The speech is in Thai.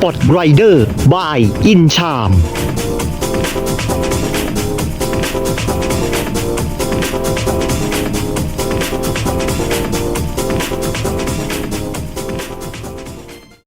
ปอตไร